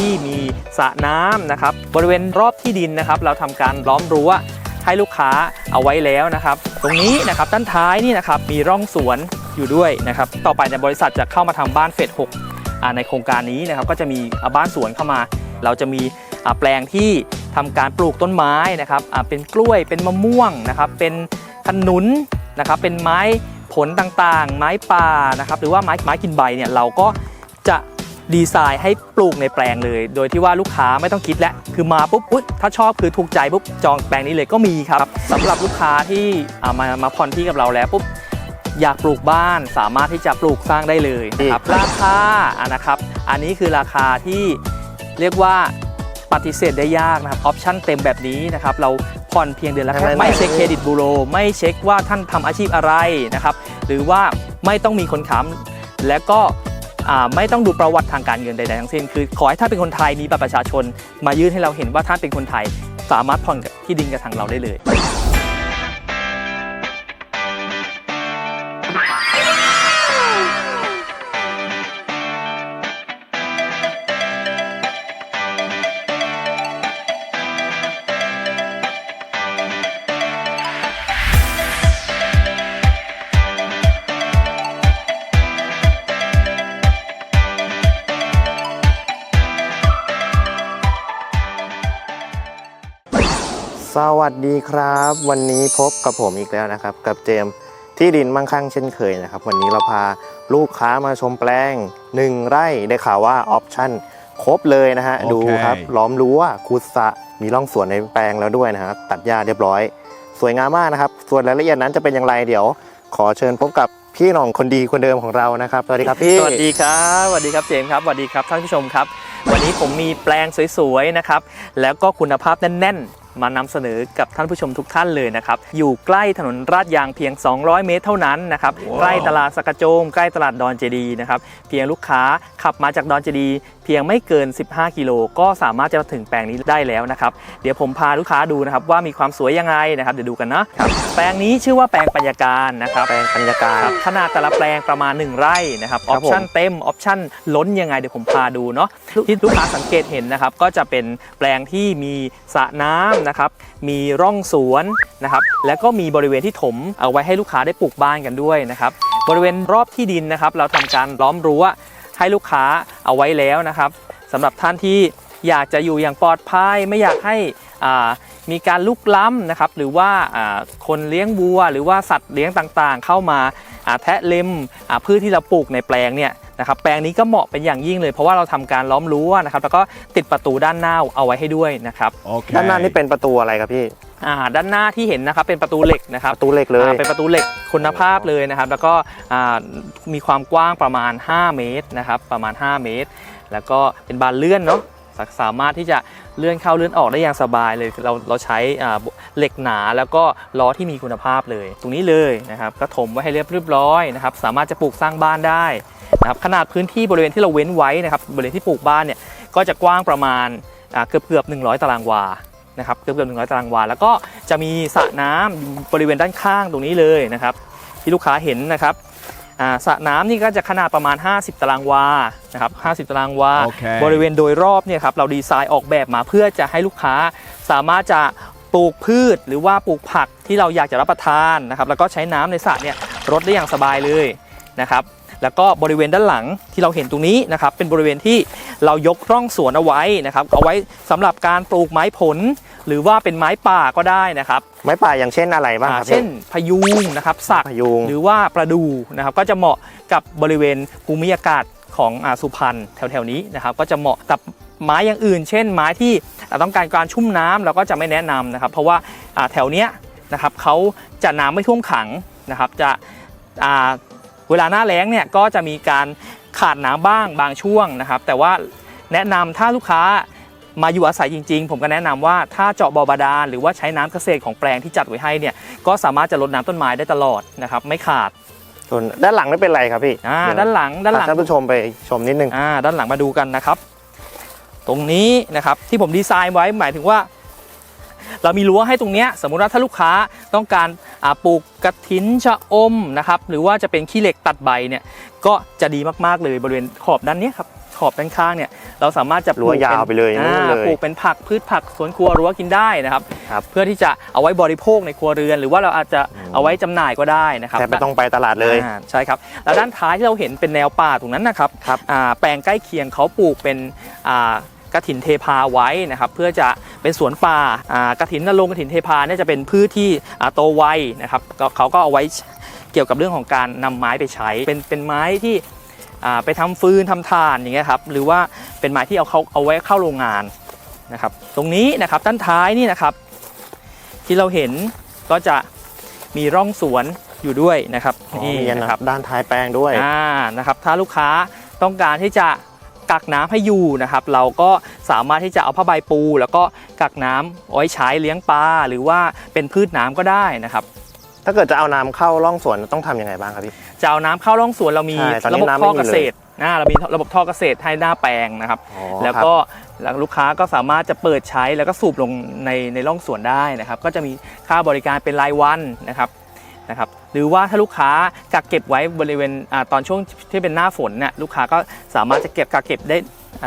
ที่มีสระน้ำนะครับ บริเวณรอบที่ดินนะครับ เราทำการล้อมรั้วให้ลูกค้าเอาไว้แล้วนะครับ ตรงนี้นะครับด้านท้ายนี่นะครับมีร่องสวนอยู่ด้วยนะครับ ต่อไปในบริษัทจะเข้ามาทำบ้านเฟส6อ่าในโครงการนี้นะครับก็จะมีอ่าบ้านสวนเข้ามา เราจะมีแปลงที่ทำการปลูกต้นไม้นะครับเป็นกล้วยเป็นมะม่วงนะครับ เป็นขนุนนะครับ เป็นไม้ผลต่างๆ ไม้ป่านะครับ หรือว่าไม้ไม้กินใบเนี่ยเราก็ ดีไซน์ให้ปลูกในแปลงเลย โดยที่ว่าลูกค้าไม่ต้องคิดแล้วคือมาปุ๊บอุ๊ยถ้าชอบคือถูกใจปุ๊บจองแปลงนี้เลยก็มีครับสำหรับลูกค้าที่อ่ามามาผ่อนที่กับเราแล้วปุ๊บอยากปลูกบ้านสามารถที่จะปลูกสร้างได้เลยนะครับราคาอะนะครับ อันนี้คือราคาที่เรียกว่าปฏิเสธได้ยากนะครับออปชั่นเต็มแบบนี้นะครับ เราผ่อนเพียงเดือนละแค่ไม่เช็คเครดิตบูโร ไม่เช็คว่าท่านทำอาชีพอะไรนะครับ หรือว่าไม่ต้องมีคนค้ำและก็อ่า ไม่ต้องดูประวัติทางการเงินใดๆทั้งสิ้น คือขอให้ท่านเป็นคนไทยมีบัตรประชาชน มายื่นให้เราเห็นว่าท่านเป็นคนไทย สามารถผ่อนที่ดินกับทางเราได้เลย วัสดีครับ วันนี้พบกับผมอีกแล้วนะครับ กับเจมส์ที่ดินมั่งคั่งเช่นเคยนะครับ วันนี้เราพาลูกค้ามาชมแปลง 1 ไร่ได้ข่าวว่าออปชั่นครบเลยนะฮะโอเคดูครับ ล้อมรั้วคุดสระมีร่องสวนในแปลงแล้วด้วยนะครับตัดหญ้าเรียบร้อย สวยงามมากนะครับ ส่วนรายละเอียดนั้นจะเป็นอย่างไรเดี๋ยว ขอเชิญพบกับพี่หน่องคนดีคนเดิมของเรานะครับสวัสดีครับพี่สวัสดีครับสวัสดีครับเจมส์ครับสวัสดีครับท่านผู้ชมครับ วันนี้ผมมีแปลงสวยๆนะครับแล้วก็คุณภาพแน่นๆ มานำเสนอกับท่านผู้ชมทุกท่านเลยนะครับ อยู่ใกล้ถนนราดยางเพียง 200 เมตรเท่านั้นนะครับว้าวใกล้ตลาดสกกระโจม ใกล้ตลาดดอนเจดีย์นะครับ เพียงลูกค้าขับมาจากดอนเจดีย์เพียงไม่เกิน 15 กิโลก็สามารถจะมาถึงแปลงนี้ได้แล้วนะครับเดี๋ยวผมพาลูกค้าดูนะครับว่ามีความสวยยังไงนะครับเดี๋ยวดูกันนะครับแปลงนี้ชื่อว่าแปลงปัญญาการนะครับแปลงบรรยากาศครับขนาดแต่ละแปลงประมาณ 1 ไร่นะครับอครัอบปผมชั่นเต็มออปชั่นล้นยังไงเดี๋ยวผมพาดูเนาะที่ลูกค้าสังเกตเห็นนะครับก็จะเป็นแปลงที่มีสระน้ำนะครับมีร่องสวนนะครับแล้วก็มีบริเวณที่ถมเอาไว้ให้ลูกค้าได้ปลูกบ้านกันด้วยนะครับบริเวณรอบที่ดินนะครับเราทำการล้อมรั้ว ให้ลูกค้าเอาไว้แล้วนะครับสำหรับท่านที่อยากจะอยู่อย่างปลอดภัย ไม่อยากให้อ่ามีการลุกล้ำนะครับหรือว่าอ่าคนเลี้ยงวัว หรือว่าสัตว์เลี้ยงต่างๆ เข้ามาอ่าแทะเล็มอ่าพืชที่เราปลูกในแปลงเนี่ยนะครับแปลงนี้ก็เหมาะเป็นอย่างยิ่งเลย เพราะว่าเราทำการล้อมรั้วนะครับแล้วก็ติดประตูด้านหน้าเอาไว้ให้ด้วยนะครับ Okay. ด้านหน้านี่เป็นประตูอะไรครับพี่ อ่าด้านหน้าที่เห็นนะครับเป็นประตูเหล็กนะครับประตูเหล็กเลยอ่าเป็นประตูเหล็กคุณภาพเลยนะครับ แล้วก็อ่ามีความกว้างประมาณ 5 เมตรนะครับประมาณ 5 เมตร แล้วก็เป็นบานเลื่อนเนาะสาสามารถที่จะเลื่อนเข้าเลื่อนออกได้อย่างสบายเลยเราเราใช้อ่าเหล็กหนาแล้วก็ล้อที่มีคุณภาพเลย ตรงนี้เลยนะครับก็ถมไว้ให้เรียบเรียบร้อยนะครับสามารถจะปลูกสร้างบ้านได้นะครับขนาดพื้นที่บริเวณที่เราเว้นไว้นะครับบริเวณที่ปลูกบ้านเนี่ยก็จะกว้างประมาณอ่าเกือบเกือบ100 ตารางวา นะครับเกือบเกือบหนึ่งร้อยตารางวาแล้วก็จะมีสระน้ำบริเวณด้านข้างตรงนี้เลยนะครับ ที่ลูกค้าเห็นนะครับอ่าสระน้ำนี่ก็จะขนาดประมาณ 50 ตารางวานะครับ50 ตารางวาโอเคบริเวณโดยรอบเนี่ยครับเราดีไซน์ออกแบบมาเพื่อจะให้ลูกค้าสามารถจะปลูกพืช หรือว่าปลูกผักที่เราอยากจะรับประทานนะครับแล้วก็ใช้น้ำในสระเนี่ยรดได้อย่างสบายเลยนะครับ แล้วก็บริเวณด้านหลังที่เราเห็นตรงนี้นะครับเป็นบริเวณที่เรายกร่องสวนเอาไว้นะครับเอาไว้สำหรับการปลูกไม้ผล หรือว่าเป็นไม้ป่าก็ได้นะครับไม้ป่าอย่างเช่นอะไรบ้างอ่าครับเช่นพะยูงนะครับสักพะยุงหรือว่าประดูนะครับก็จะเหมาะกับบริเวณภูมิอากาศของอาสุพรรณแถวๆนี้นะครับก็จะเหมาะกับไม้อย่างอื่น เช่น ไม้ที่อ่าต้องการการชุ่มน้ำเราก็จะไม่แนะนำนะครับ เพราะว่าอ่าแถวเนี้ยนะครับเขาจะน้ำไม่ท่วมขังนะครับจะอ่า เวลาหน้าแล้งเนี่ยก็จะมีการขาดน้ำบ้างบางช่วงนะครับ แต่ว่าแนะนำถ้าลูกค้ามาอยู่อาศัยจริง ๆ ผมก็แนะนำว่าถ้าเจาะบ่อบาดาลหรือว่าใช้น้ำเกษตรของแปลงที่จัดไว้ให้เนี่ยก็สามารถจะรดน้ำต้นไม้ได้ตลอดนะครับไม่ขาดส่วนด้านหลังนี่เป็นอะไรครับพี่อ่าเยวด้านหลังด้านหลังพท่านผู้ชมไปชมนิดนึงอ่าด้านหลังมาดูกันนะครับ ตรงนี้นะครับที่ผมดีไซน์ไว้หมายถึงว่า เรามีรั้วให้ตรงเนี้ยสมมุติว่าถ้าลูกค้าต้องการอ่าปลูกกระถินชะอมนะครับหรือว่าจะเป็นขี้เหล็กตัดใบเนี่ยก็จะดีมากๆเลยบริเวณขอบด้านเนี้ยครับขขอบด้านข้างเนี่ยเราสามารถจะปลูรั้วกยาวไปเลยอ่นู่นเลยปลูกเป็นผักพืชผักสวนครัวรั้วกินได้นะครับครับ เพื่อที่จะเอาไว้บริโภคในครัวเรือน หรือว่าเราอาจจะอืมเอาไว้จำหน่ายก็ได้นะครับแทบไม่ต้องไปตลาดเลยอ่าใช่ครับแล้วด้านท้ายที่เราเห็นเป็นแนวป่าตรงนั้นนะครับครับอ่าแปลงใกล้เคียงเขาปลูกเป็นอ่า กระถินเทพาไว้นะครับเพื่อจะเป็นสวนป่าอ่ากระถินนรงค์กระถินเทพาเนี่ยจะเป็นพืชที่อ่าโตไวนะครับก็เขาก็เอาไว้เกี่ยวกับเรื่องของการนำไม้ไปใช้ เป็นเป็นไม้ที่อ่าไปทำฟืนทำถ่านอย่างเงี้ยครับหรือว่าเป็นไม้ที่เอาเขาเอาไว้เข้าโรงงานนะครับตรงนี้นะครับด้านท้ายนี่นะครับ ที่เราเห็นก็จะมีร่องสวนอยู่ด้วยนะครับอ๋อนี่มีอันนะครับด้านท้ายแปลงด้วยอ่านะครับถ้าลูกค้าต้องการที่จะ กักน้ำให้อยู่นะครับ เราก็สามารถที่จะเอาผ้าใบปู แล้วก็กักน้ำเอาไว้ใช้เลี้ยงปลาหรือว่าเป็นพืชน้ำก็ได้นะครับ ถ้าเกิดจะเอาน้ำเข้าร่องสวนต้องทำยังไงบ้างครับพี่จะเอาน้ำเข้าร่องสวนเรามีใช่ตอนนี้ระบบน้ำไม่ท่อมีเกเลยษตรนะเรามีระบบท่อเกษตรให้หน้าแปลงนะครับอ๋อแล้วครับก็แล้วลูกค้าก็สามารถจะเปิดใช้แล้วก็สูบลงในในร่องสวนได้นะครับ ก็จะมีค่าบริการเป็นรายวันนะครับ นะครับหรือว่าถ้าลูกค้ากักเก็บไว้บริเวณอาตอนช่วงที่เป็นหน้าฝนเนี่ยลูกค้าก็สามารถจะเก็บกักเก็บได้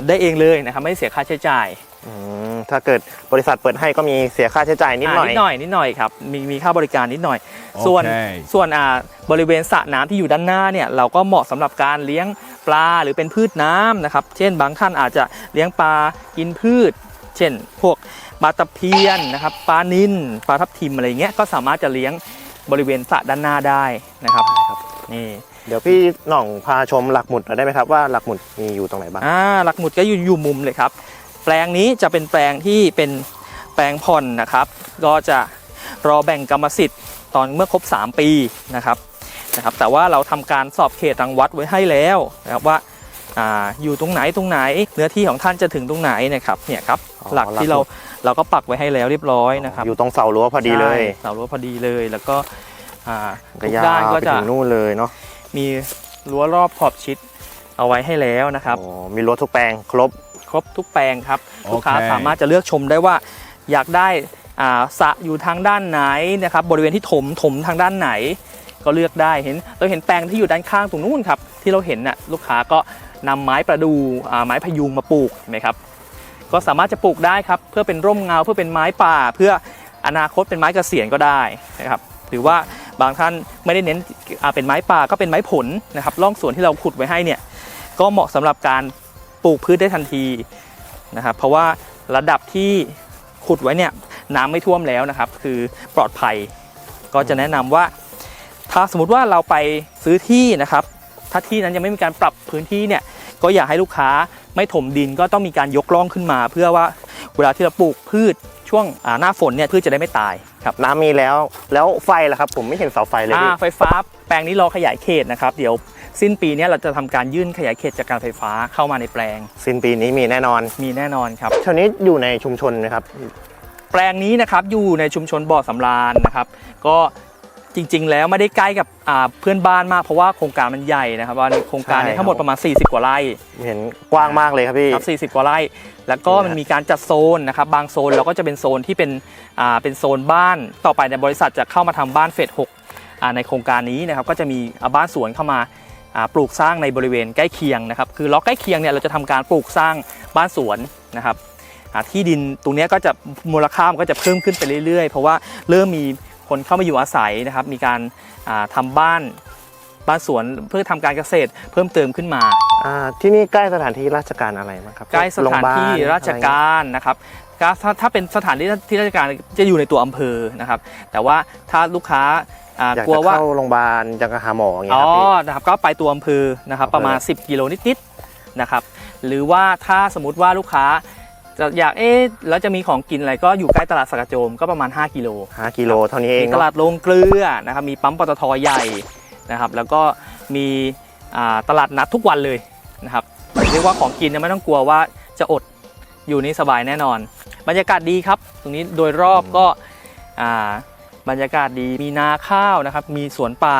ได้เองเลยนะครับไม่เสียค่าใช้จ่ายอืมถ้าเกิดบริษัทเปิดให้ก็มีเสียค่าใช้จ่ายนิดหน่อยานิดหน่อยนิดหน่อยครับมีมีค่าบริการนิดหน่อย ส่วนโอเคส่วนอ่าบริเวณสระน้ำที่อยู่ด้านหน้าเนี่ยเราก็เหมาะสำหรับการเลี้ยงปลาหรือเป็นพืชน้ำนะครับเช่นบางท่านอาจจะเลี้ยงปลากินพืช เช่น พวกปลาตะเพียนนะครับปลานิลปลาทับทิมอะไรเงี้ยก็สามารถจะเลี้ยง บริเวณสระด้านหน้าได้นะครับนี่เดี๋ยวพี่หน่องพาชมหลักหมุดหน่อยได้ไหมครับว่าหลักหมุดมีอยู่ตรงไหนบ้างอ่าหลักหมุดก็อยู่อยู่มุมเลยครับ แปลงนี้จะเป็นแปลงที่เป็นแปลงผ่อนนะครับ ก็จะรอแบ่งกรรมสิทธิ์ตอนเมื่อครบ 3 ปีนะครับนะครับ แต่ว่าเราทำการสอบเขตรังวัดไว้ให้แล้วนะครับว่า อ่าอยู่ตรงไหนตรงไหน เนื้อที่ของท่านจะถึงตรงไหนนะครับเนี่ยครับอ๋อหลักที่เราเราก็ปักไว้ให้แล้วเรียบร้อยนะครับอยู่ตรงเสารั้วพอดีเลยใช่เสารั้วพอดีเลยแล้วก็อ่าก็ทุกยาด้านวก็ไปจะถึงนู่นเลยเนาะมีรั้วรอบขอบชิดเอาไว้ให้แล้วนะครับอ๋อมีรั้วทุกแปลงครบ ครบทุกแปลงครับโอเค ลูกค้าสามารถจะเลือกชมได้ว่าอยากได้อ่าสระอยู่ทางด้านไหนนะครับบริเวณที่ถมถมทางด้านไหน ก็เลือกได้เห็นเราเห็นแปลงที่อยู่ด้านข้างตรงนู้นครับที่เราเห็นน่ะลูกค้าก็ นำไม้ประดู่ไม้พยุงมาปลูกเห็นไหมครับก็สามารถจะปลูกได้ครับเพื่อเป็นร่มเงาเพื่อเป็นไม้ป่า เพื่ออนาคตเป็นไม้เกษียณก็ได้นะครับหรือว่าบางท่านไม่ได้เน้นเป็นไม้ป่าก็เป็นไม้ผลนะครับร่องสวนที่เราขุดไว้ให้เนี่ยก็เหมาะสำหรับการปลูกพืชได้ทันทีนะครับเพราะว่าระดับที่ขุดไว้เนี่ยน้ำไม่ท่วมแล้วนะครับ คือปลอดภัยก็จะแนะนำว่า ถ้าสมมติว่าเราไปซื้อที่นะครับ ถ้าที่นั้นยังไม่มีการปรับพื้นที่เนี่ย ก็อยากให้ลูกค้าไม่ถมดินก็ต้องมีการยกร่องขึ้นมา เพื่อว่าเวลาที่เราปลูกพืชช่วงอ่าหน้าฝนเนี่ยพืชจะได้ไม่ตายครับน้ำมีแล้วแล้วไฟล่ะครับ ผมไม่เห็นเสาไฟเลยอ่าพี่ไฟฟ้าแปลงนี้รอขยายเขตนะครับเดี๋ยวสิ้นปีเนี้เราจะทำการยื่นขยายเขตจากการไฟฟ้าเข้ามาในแปลง สิ้นปีนี้มีแน่นอนมีแน่นอนครับแถวนี้อยู่ในชุมชนไหมครับ แปลงนี้นะครับอยู่ในชุมชนบ่อสำราญนะครับ ก็ จริง ๆ แล้วไม่ได้ใกล้กับอ่าเพื่อนบ้านมากเพราะว่าโครงการมันใหญ่นะครับว่าโครงการเนี้ใช่ครับทั้งหมดประมาณ 40 กว่าไร่เห็นกว้างมากเลยครับพี่ครับ40 กว่าไร่ แล้วก็นี่ฮะมันมีการจัดโซนนะครับบางโซนเราก็จะเป็นโซนที่เป็นอ่าเป็นโซนบ้านต่อไปในยบริษัทจะเข้ามาทำบ้านเฟส6อ่าในโครงการนี้นะครับก็จะมีอ่าบ้านสวนเข้ามาอ่าปลูกสร้างในบริเวณใกล้เคียงนะครับคือล็อกใกล้เคียงเนี่ยเราจะทำการปลูกสร้างบ้านสวนนะครับอ่าที่ดินตรงเนี้ยก็จะมูลค่ามันก็จะเพิ่มขึ้นไปเรื่อยๆ เพราะว่าเริ่มมี คนเข้ามาอยู่อาศัยนะครับ มีการอ่าทำบ้านบ้านสวนเพื่อทำการเกษตรเพิ่มเติมขึ้นมาอ่าที่นี่ใกล้สถานที่ราชการอะไรบ้างครับใกล้สถานที่โงพยบลราชการนะครับก็ถ้าถ้าเป็นสถานที่ที่ราชการจะอยู่ในตัวอำเภอนะครับ แต่ว่าถ้าลูกค้าอ่าอยากกลัวจะว่าเข้าโรงพยาบาลอยากจะหาหมออย่างเงี้อ๋ยอครับพี่นะครับก็ไปตัวอำเภอนะครับอำเภอประมาณ 10 กิโลนิดๆนะครับหรือว่าถ้าสมมติว่าลูกค้า จะอยากเอ๊ะแล้วจะมีของกินอะไรก็อยู่ใกล้ตลาดสกกระโจมก็ประมาณ 5 กิโลห้ากิโลเท่านี้เองมีตเนาะลาดโรงเกลือนะครับมีปั๊มปตทใหญ่นะครับ แล้วก็มีอ่าตลาดนัดทุกวันเลยนะครับเรียกว่าของกินเนี่ยไม่ต้องกลัวว่าจะอดอยู่นี่สบายแน่นอน บรรยากาศดีครับ ตรงนี้โดยรอบก็อ่าบรรยากาศดีมีนาข้าวนะครับ มีสวนป่า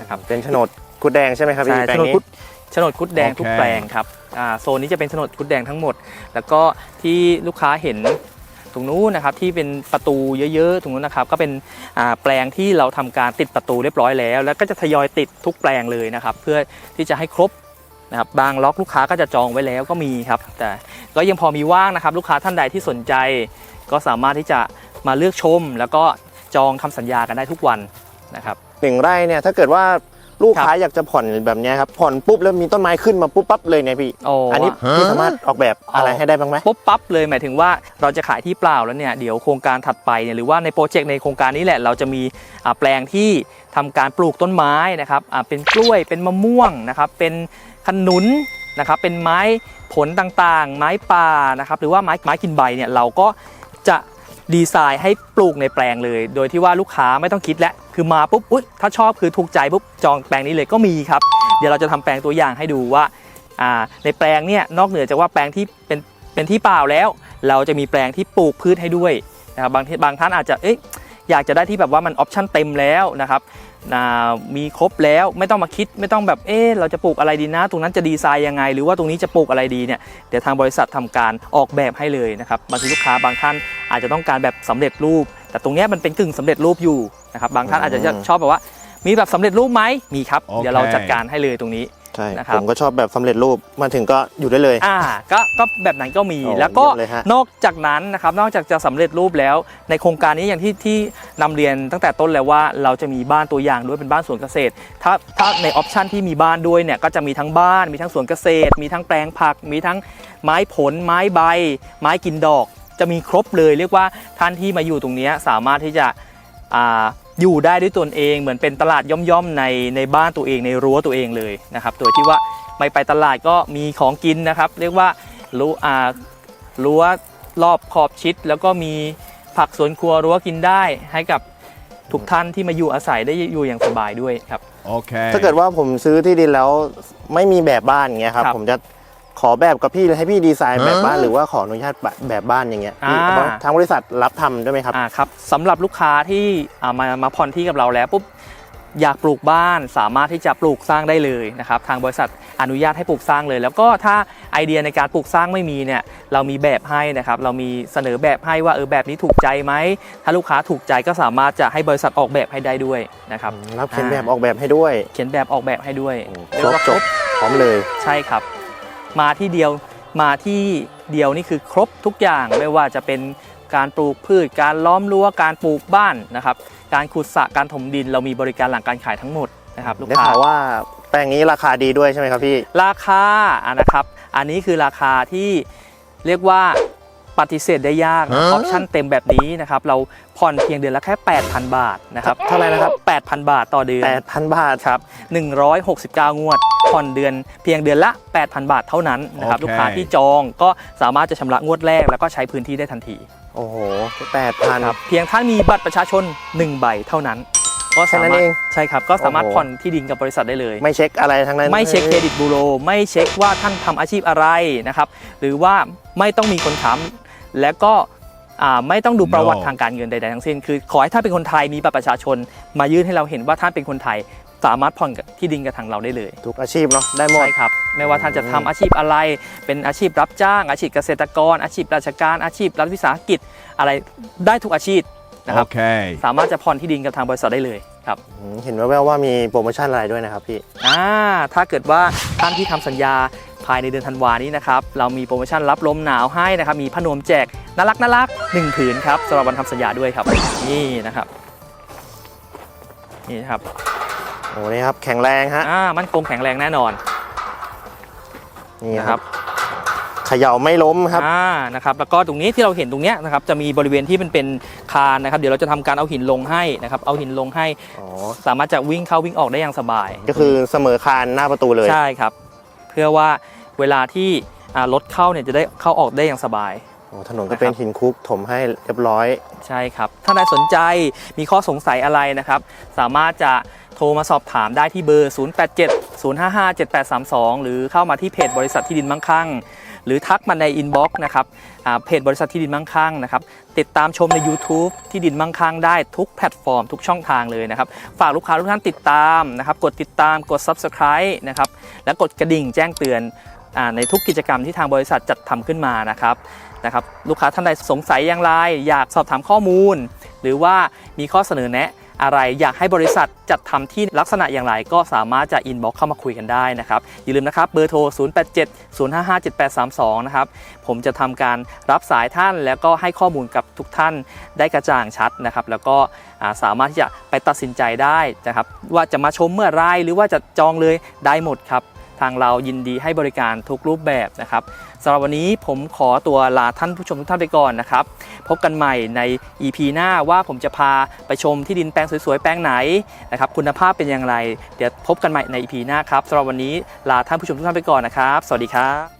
นะครับเป็นโฉนด กุดแดงใช่ไหมครับพี่ใช่แปลโฉงนดนี้ คุดโฉนดคุดแดงโอเค ทุกแปลงครับอ่าโซนนี้จะเป็นโฉนดคุดแดงทั้งหมด แล้วก็ที่ลูกค้าเห็นตรงนู้นนะครับที่เป็นประตูเยอะๆตรงนู้นนะครับก็เป็นอ่าแปลงที่เราทำการติดประตูเรียบร้อยแล้ว แล้วก็จะทยอยติดทุกแปลงเลยนะครับเพื่อที่จะให้ครบนะครับบางล็อกลูกค้าก็จะจองไว้แล้วก็มีครับ แต่ก็ยังพอมีว่างนะครับลูกค้าท่านใดที่สนใจ ก็สามารถที่จะมาเลือกชม แล้วก็จองทำสัญญากันได้ทุกวันนะครับ หนึ่งไร่เนี่ยถ้าเกิดว่า ลูกค้าอยากจะผ่อนแบบเนี้ยครับผ่อนปุ๊บแล้วมีต้นไม้ขึ้นมาปุ๊บปั๊บเลยเนี่ยพี่โอ้อันนี้พี่สามารถออกแบบอะไรให้ได้บ้างไหมปุ๊บปั๊บเลยหมายถึงว่าเราจะขายที่เปล่าแล้วเนี่ยเดี๋ยวโครงการถัดไปเนี่ยหรือว่าในโปรเจกต์ในโครงการนี้แหละเราจะมีอ่าแปลงที่ทำการปลูกต้นไม้นะครับอ่าเป็นกล้วยเป็นมะม่วงนะครับเป็นขนุนนะครับเป็นไม้ผลต่างๆ ไม้ป่านะครับหรือว่าไม้ไม้กินใบเนี่ยเราก็จะ ดีไซน์ให้ปลูกในแปลงเลย โดยที่ว่าลูกค้าไม่ต้องคิดแล้วคือมาปุ๊บอุ๊ยถ้าชอบคือถูกใจปุ๊บจองแปลงนี้เลยก็มีครับ เดี๋ยวเราจะทำแปลงตัวอย่างให้ดูว่าอ่าในแปลงเนี่ยนอกเหนือจากว่าแปลงที่เป็นเป็นที่เปล่าแล้ว เราจะมีแปลงที่ปลูกพืชให้ด้วยนะครับบางทีบางท่านอาจจะเอ๊ะอยากจะได้ที่แบบว่ามันออปชั่นเต็มแล้วนะครับ มีครบแล้วไม่ต้องมาคิดไม่ต้องแบบเอ๊ะเราจะปลูกอะไรดีนะ ตรงนั้นจะดีไซน์ยังไง หรือว่าตรงนี้จะปลูกอะไรดีเนี่ยเดี๋ยวทางบริษัททำการออกแบบให้เลยนะครับบางทีลูกค้าบางท่านอาจจะต้องการแบบสำเร็จรูป แต่ตรงเนี้ยมันเป็นกึ่งสำเร็จรูปอยู่นะครับบางท่านอาจจะชอบแบบว่า มีแบบสำเร็จรูปไหมมีครับ เดี๋ยวเราจัดการให้เลยตรงนี้ ใช่นะครับ ผมก็ชอบแบบสำเร็จรูปมาถึงก็อยู่ได้เลย อ่าก็ก็แบบนั้นก็มีโอ้แล้วก็เยี่ยมเลยฮะ นอกจากนั้นนะครับนอกจากจะสำเร็จรูปแล้ว ในโครงการนี้อย่างที่ที่นำเรียนตั้งแต่ต้นแล้วว่าเราจะมีบ้านตัวอย่างด้วยเป็นบ้านสวนเกษตร ถ้าถ้าในออปชันที่มีบ้านด้วยเนี่ยก็จะมีทั้งบ้านมีทั้งสวนเกษตร มีทั้งแปลงผัก มีทั้งไม้ผล ไม้ใบ ไม้กินดอก จะมีครบเลย เรียกว่าท่านที่มาอยู่ตรงเนี้ยสามารถที่จะอ่า อยู่ได้ด้วยตนเองเหมือนเป็นตลาดย่อมๆในในบ้านตัวเองในรั้วตัวเองเลยนะครับโดยที่ว่าไม่ไปตลาดก็มีของกินนะครับ เรียกว่ารู้อ่ารั้วรอบขอบชิด แล้วก็มีผักสวนครัวรั้วกินได้ให้กับทุกท่านที่มาอยู่อาศัยได้อยู่อย่างสบายด้วยครับ Okay. ถ้าเกิดว่าผมซื้อที่ดินแล้วไม่มีแบบบ้านอย่างเงี้ยครับ ครับ ผมจะ ขอแบบกับพี่เลยให้พี่ดีไซน์แบบบ้านฮะหรือว่าขออนุญาตแบบบ้านอย่างเงี้ยพี่อ่าทางบริษัทรับทำด้วยไหมครับ อ่าครับสำหรับลูกค้าที่อ่ามามาผ่อนที่กับเราแล้วปุ๊บอยากปลูกบ้านสามารถที่จะปลูกสร้างได้เลยนะครับทางบริษัทอนุญาตให้ปลูกสร้างเลย แล้วก็ถ้าไอเดียในการปลูกสร้างไม่มีเนี่ยเรามีแบบให้นะครับเรามีเสนอแบบให้ว่าเออแบบนี้ถูกใจไหมถ้าลูกค้าถูกใจก็สามารถจะให้บริษัทออกแบบให้ได้ด้วยนะครับรับเขียนแบบออกแบบให้ด้วยเขียนแบบออกแบบให้ด้วยคเรียรกบว่าจบพร้อมเลย ใช่ครับ มาที่เดียวมาที่เดียวนี่คือครบทุกอย่างไม่ว่าจะเป็นการปลูกพืช การล้อมรั้วการปลูกบ้านนะครับ การขุดสระการถมดิน เรามีบริการหลังการขายทั้งหมดนะครับลูกได้ค้าข่าวว่าแปลงนี้ราคาดีด้วยใช่ไหมครับพี่ ราคาอะนะครับ อันนี้คือราคาที่เรียกว่า ปฏิเสธได้ยากนะอฮะอปชั่นเต็มแบบนี้นะครับเราผ่อนเพียงเดือนละแค่ 8,000 บาทนะครับเท่าไหร่นะครับ 8,000 บาทต่อเดือน 8,000 บาทครับ169 งวด ผ่อนเดือนเพียงเดือนละ 8,000 บาทเท่านั้นนะครับโอเคลูกค้าที่จองก็สามารถจะชำระงวดแรกแล้วก็ใช้พื้นที่ได้ทันที โอ้โห8,000ครับเพียงท่านมีบัตรประชาชน 1 ใบเท่านั้นก็สาแค่นั้มารถนเองใช่ครับก็สามารถโอ้โหผ่อนที่ดินกับบริษัทได้เลย ไม่เช็คอะไรทั้งนั้น ไม่เช็คเครดิตบูโร ไม่เช็คว่าท่านทำอาชีพอะไรนะครับหรือว่าไม่ต้องมีคนค้ำ และก็อ่าไม่ต้องดูประวัติ No ทางการเงินใดๆทั้งสิ้น คือขอให้ท่านเป็นคนไทยมีบัตรประชาชน มายื่นให้เราเห็นว่าท่านเป็นคนไทยสามารถผ่อนที่ดินกับทางเราได้เลยทุกอาชีพเนาะได้หมดใช่ครับไม่ว่าท่านจะทำอาชีพอะไร เป็นอาชีพรับจ้าง อาชีพเกษตรกร อาชีพราชการ อาชีพรัฐวิสาหกิจอะไรได้ทุกอาชีพนะครับ Okay. สามารถจะผ่อนที่ดินกับทางบริษัทได้เลยครับอืมเห็นแว่วๆว่ามีโปรโมชั่นอะไรด้วยนะครับพี่อ่าถ้าเกิดว่าท่านที่ทำสัญญาภายในเดือนธันวานี้นะครับเรามีโปรโมชั่นรับลมหนาวให้นะครับมีผ้านวมแจกน่ารักน่ารักหนึ่งผืนครับสำหรับวันทำสัญญาด้วยครับนี่นะครับนี่นะครับโอ้นี่ครับแข็งแรงฮะอ่ามันคงแข็งแรงแน่นอนนี่นะคครัรับบเขย่าไม่ล้มครับอ่านะครับแล้วก็ตรงนี้ที่เราเห็นตรงเนี้ยนะครับจะมีบริเวณที่มันเป็นคานนะครับ เดี๋ยวเราจะทำการเอาหินลงให้นะครับเอาหินลงให้อ๋อสามารถจะวิ่งเข้าวิ่งออกได้อย่างสบาย ก็คือเสมอคานหน้าประตูเลยใช่ครับ เพื่อว่า เวลาที่อ่ารถเข้าเนี่ยจะได้เข้าออกได้อย่างสบายโอ้ถนนก็เป็นหินคลุกถมให้เรียบร้อย ใช่ครับ ถ้าใดสนใจมีข้อสงสัยอะไรนะครับ สามารถจะโทรมาสอบถามได้ที่เบอร์ 087 055 7832 หรือเข้ามาที่เพจบริษัทที่ดินมั่งคั่ง หรือทักมาในอินบ็อกซ์นะครับอ่าเพจบริษัทที่ดินมั่งคั่งนะครับติดตามชมใน YouTube ที่ดินมั่งคั่งได้ทุกแพลตฟอร์มทุกช่องทางเลยนะครับ ฝากลูกค้าทุกท่านติดตามนะครับ กดติดตามกด Subscribe นะครับและกดกระดิ่งแจ้งเตือนอา ในทุกกิจกรรมที่ทางบริษัทจัดทำขึ้นมานะครับนะครับ ลูกค้าท่านใดสงสัยอย่างไร อยากสอบถามข้อมูล หรือว่ามีข้อเสนอแนะอะไรอยากให้บริษัทจัดทำที่ลักษณะอย่างไร ก็สามารถจะอินบ็อกเข้ามาคุยกันได้นะครับ อย่าลืมนะครับเบอร์โทร 087 055 7832 นะครับ ผมจะทำการรับสายท่านแล้วก็ให้ข้อมูลกับทุกท่านได้กระจ่างชัดนะครับ แล้วก็สามารถที่จะไปตัดสินใจได้นะครับ ว่าจะมาชมเมื่อไรหรือว่าจะจองเลยได้หมดครับ ทางเรายินดีให้บริการทุกรูปแบบนะครับสำหรับวันนี้ผมขอตัวลาท่านผู้ชมทุกท่านไปก่อนนะครับ พบกันใหม่ใน EP หน้าว่าผมจะพาไปชมที่ดินแปลงสวยๆ แปลงไหนนะครับคุณภาพเป็นอย่างไร เดี๋ยวพบกันใหม่ใน EP หน้าครับสำหรับวันนี้ลาท่านผู้ชมทุกท่านไปก่อนนะครับ สวัสดีครับ